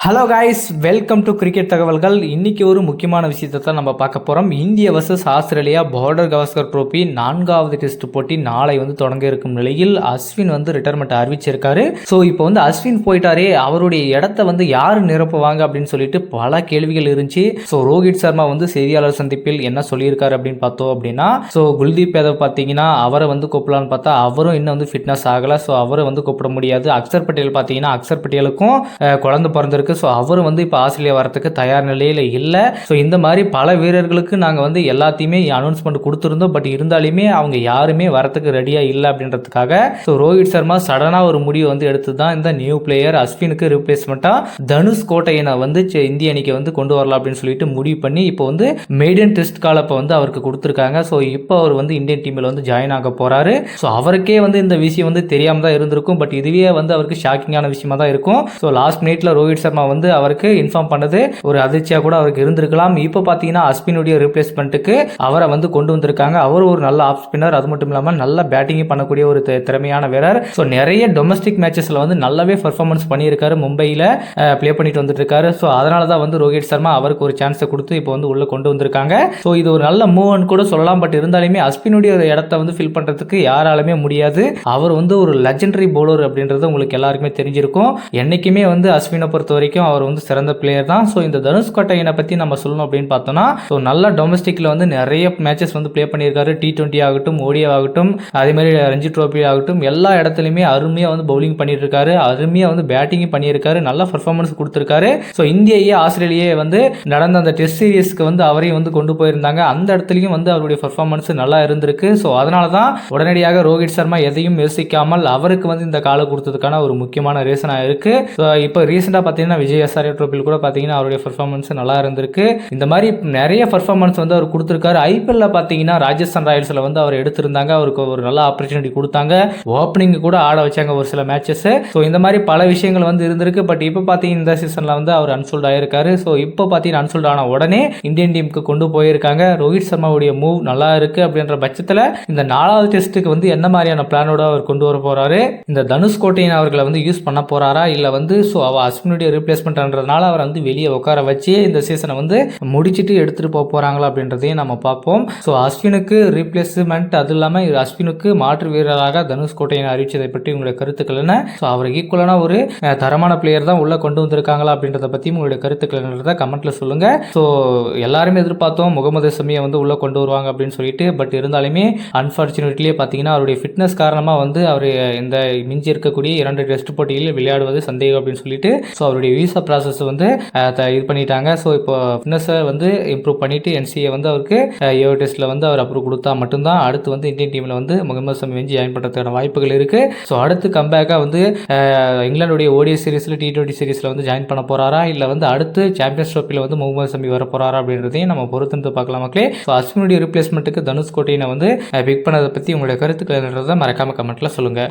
Hello guys welcome to cricket தகவல்கள் இன்றைக்கி ஒரு முக்கியமான விஷயத்தை தான் நம்ம பார்க்க போகிறோம் இந்திய versus Australia Border Gavaskar trophy நான்காவது டெஸ்ட் போட்டி நாளை வந்து தொடங்க இருக்கும் நிலையில் அஸ்வின் வந்து ரிட்டையர்மெண்ட் அறிவிச்சிருக்காரு. ஸோ இப்போ வந்து அஸ்வின் போயிட்டாரே. அவருடைய இடத்த வந்து யார் நிரப்புவாங்க அப்படின்னு சொல்லிட்டு பல கேள்விகள் இருந்துச்சு. ஸோ ரோஹித் சர்மா வந்து செய்தியாளர் சந்திப்பில் என்ன சொல்லியிருக்காரு அப்படின்னு பார்த்தோம் அப்படின்னா ஸோ குல்தீப் யாதவ் பார்த்தீங்கன்னா அவரை வந்து கூப்பிடலான்னு பார்த்தா அவரும் இன்னும் வந்து ஃபிட்னஸ் ஆகலை. ஸோ அவரை வந்து கூப்பிட முடியாது. அக்சர் பட்டேல் பார்த்தீங்கன்னா அக்சர் பட்டேலுக்கும் குழந்தை பிறந்திருக்கு. ஸோ அவரும் வந்து இப்போ ஆஸ்திரேலியா வரத்துக்கு தயார் நிலையில் இல்லை. ஸோ இந்த மாதிரி பல வீரர்களுக்கு நாங்கள் வந்து எல்லாத்தையுமே அனௌன்ஸ்மெண்ட் கொடுத்துருந்தோம். பட் இருந்தாலுமே அவங்க யாருமே வரத்துக்கு ரெடியாக இல்லை அப்படின்றதுக்காக ஸோ ரோஹித் சர்மா சடனாக ஒரு முடிவு வந்து எடுத்து தான் இந்த நியூ பிளேயர் அஸ்வினுக்கு ரீப்ளேஸ்மெண்ட்டாக தனுஷ் கோட்டையனை வந்து இந்திய அணிக்கு வந்து கொண்டு வரலாம் அப்படின்னு சொல்லிட்டு முடிவு பண்ணி இப்போ வந்து மெய்டன் டெஸ்ட் காலப்பை வந்து அவருக்கு கொடுத்துருக்காங்க. ஸோ இப்போ அவர் வந்து இந்தியன் டீமில் வந்து ஜாயின் ஆக போகிறாரு ஸோ அவருக்கே வந்து இந்த விஷயம் வந்து தெரியாமல் தான் இருந்திருக்கும். பட் இதுவே வந்து அவருக்கு ஷாக்கிங்கான விஷயமா தான் இருக்கும். ஸோ லாஸ்ட் மினிட்ல ரோஹித் சர்மா வந்து அவருக்கு இன்ஃபார்ம் பண்ணது ஒரு அதிர்ச்சியாக கூட அவருக்கு இருந்திருக்கலாம். இப்போ பார்த்தீங்கன்னா அஸ்வினுடைய ரிப்ளேஸ்மெண்ட்டுக்கு அவரை வந்து கொண்டு வந்திருக்காங்க. அவர் ஒரு நல்ல ஆஃப் ஸ்பின்னர் அது மட்டும் இல்லாமல் நல்ல பேட்டிங் பண்ணக்கூடிய ஒரு திறமையான வீரர். ஸோ நிறைய டொமஸ்டிக் மேட்சஸில் வந்து நல்லாவே பர்ஃபார்மன்ஸ் பண்ணியிருக்காரு. மும்பையில் ப்ளே பண்ணிட்டு வந்துட்டு இருக்காரு ஸோ அதனால தான் வந்து ரோஹித் சர்மா அவருக்கு ஒரு சான்ஸை கொடுத்து இப்போ வந்து உள்ளே கொண்டு வந்திருக்காங்க. ஸோ இது ஒரு நல்ல மூவ்னு கூட சொல்லலாம். பட் இருந்தாலுமே அஸ்வினுடைய ஒரு இடத்த வந்து ஃபில் பண்ணுறதுக்கு யாராலுமே முடியாது. அவர் வந்து ஒரு லெஜண்டரி பவுலர் அப்படின்றது உங்களுக்கு எல்லாருக்குமே தெரிஞ்சிருக்கும். என்னைக்குமே வந்து அஸ்வினை பொறுத்த வரைக்கும் வரைக்கும் அவர் வந்து சிறந்த பிளேயர் தான். ஸோ இந்த தனுஷ்கோட்டையனை பற்றி நம்ம சொல்லணும் அப்படின்னு பார்த்தோம்னா ஸோ நல்ல டொமஸ்டிக்கில் வந்து நிறைய மேட்சஸ் வந்து ப்ளே பண்ணியிருக்காரு. டி ட்வெண்ட்டி ஆகட்டும் ஓடியா ஆகட்டும் அதேமாதிரி ரஞ்சி ட்ரோபி ஆகட்டும் எல்லா இடத்துலையுமே அருமையாக வந்து பவுலிங் பண்ணிட்டு இருக்காரு அருமையாக வந்து பேட்டிங்கும் பண்ணியிருக்காரு. நல்ல பர்ஃபார்மன்ஸ் கொடுத்துருக்காரு. ஸோ இந்தியையே ஆஸ்திரேலியே வந்து நடந்த அந்த டெஸ்ட் சீரீஸ்க்கு வந்து அவரையும் வந்து கொண்டு போயிருந்தாங்க. அந்த இடத்துலையும் வந்து அவருடைய பர்ஃபார்மன்ஸ் நல்லா இருந்திருக்கு. ஸோ அதனால தான் உடனடியாக ரோஹித் சர்மா எதையும் யோசிக்காமல் அவருக்கு வந்து இந்த காலை கொடுத்ததுக்கான ஒரு முக்கியமான ரீசனாக இருக்குது ஸோ இப்போ ரீசெண்டாக பார்த்தீங்கன்னா விஜய் எஸ்ஆர்ஏ ட்ரோபில் கூட பார்த்தீங்கன்னா அவருடைய பர்ஃபார்மன்ஸ் நல்லா இருந்திருக்கு. இந்த மாதிரி நிறைய பர்ஃபார்மன்ஸ் வந்து அவர் கொடுத்துருக்காரு. ஐபிஎல்ல பார்த்தீங்கன்னா ராஜஸ்தான் ராயல்ஸில் வந்து அவர் எடுத்திருந்தாங்க. அவருக்கு ஒரு நல்ல ஆப்பர்ச்சுனிட்டி கொடுத்தாங்க. ஓப்பனிங் கூட ஆட வச்சாங்க ஒரு சில மேட்சஸ் ஸோ இந்த மாதிரி பல விஷயங்கள் வந்து இருந்திருக்கு. பட் இப்போ பார்த்தீங்கன்னா இந்த சீசனில் வந்து அவர் அன்சோல்ட் ஆயிருக்காரு. ஸோ இப்போ பார்த்தீங்கன்னா அன்சோல்ட் ஆன உடனே இந்தியன் டீமுக்கு கொண்டு போயிருக்காங்க. ரோஹித் சர்மாவுடைய மூவ் நல்லா இருக்கு அப்படின்ற பட்சத்தில் இந்த நாலாவது டெஸ்ட்டுக்கு வந்து என்ன மாதிரியான பிளானோட அவர் கொண்டு வர போறாரு? இந்த தனுஷ்கோட்டையின் அவர்களை வந்து யூஸ் பண்ண போறாரா? இல்லை வந்து ஸோ அவ அஸ்வினுடைய ரீப்ளேஸ்மெண்ட்ன்றதுனால அவர் வந்து வெளியே உட்கார வச்சு இந்த சீசனை வந்து முடிச்சுட்டு எடுத்துகிட்டு போக போகிறாங்களா அப்படின்றதையும் நம்ம பார்ப்போம். ஸோ அஸ்வினுக்கு ரீப்ளேஸ்மெண்ட் அது இல்லாமல் அஸ்வினுக்கு மாற்று வீரராக தனுஷ் கோட்டையன் அறிவிச்சதை பற்றி உங்களுடைய கருத்துக்கள் என்ன? ஸோ அவருக்கு ஈக்குவலான ஒரு தரமான பிளேயர் தான் உள்ளே கொண்டு வந்திருக்காங்களா அப்படின்றத பற்றியும் உங்களுடைய கருத்துக்கள் என்னன்றதை கமெண்ட்டில் சொல்லுங்கள் ஸோ எல்லாருமே எதிர்பார்த்தோம் முகமது சமியை வந்து உள்ளே கொண்டு வருவாங்க அப்படின்னு சொல்லிட்டு பட் இருந்தாலுமே அன்ஃபார்ச்சுனேட்லியே பார்த்தீங்கன்னா அவருடைய ஃபிட்னஸ் காரணமாக வந்து அவர் இந்த மிஞ்சி இருக்கக்கூடிய இரண்டு டெஸ்ட் போட்டியில் விளையாடுவது சந்தேகம் அப்படின்னு சொல்லிட்டு ஸோ அவருடைய விசா ப்ராசஸ் வந்து த- இது பண்ணிட்டாங்க. ஸோ இப்போ ஃபிட்னஸை வந்து இம்ப்ரூவ் பண்ணிட்டு என்சிஏ வந்து அவருக்கு ஏஓ டெஸ்ட்டில் வந்து அவர் அப்ரூவ் கொடுத்தா மட்டும்தான் அடுத்து வந்து இந்தியன் டீமில் வந்து முகமது சமி வெஞ்சி ஜாயின் பண்ணுறதுக்கான வாய்ப்புகள் இருக்குது ஸோ அடுத்து கம்பேக்காக வந்து அஹ், இங்கிலாந்துடைய ஓடிஎஸ் சீரிஸில் டி டுவெண்ட்டி சீரிஸில் வந்து ஜாயின் பண்ண போறாரா? இல்லை வந்து அடுத்து சாம்பியன்ஸ் ட்ரோஃபியில் வந்து முகமது சமி வர போறாரா அப்படின்றதையும் நம்ம பொறுத்து பார்க்கலாம் மக்களே. ஸோ அஸ்வினுடைய ரிப்ளேஸ்மெண்ட்டுக்கு தனுஷ் கோட்டையினை வந்து பிக் பண்ணதை பற்றி உங்களுடைய கருத்துக்கள் என்னன்றதை மறக்காம கமெண்ட்டில் சொல்லுங்கள்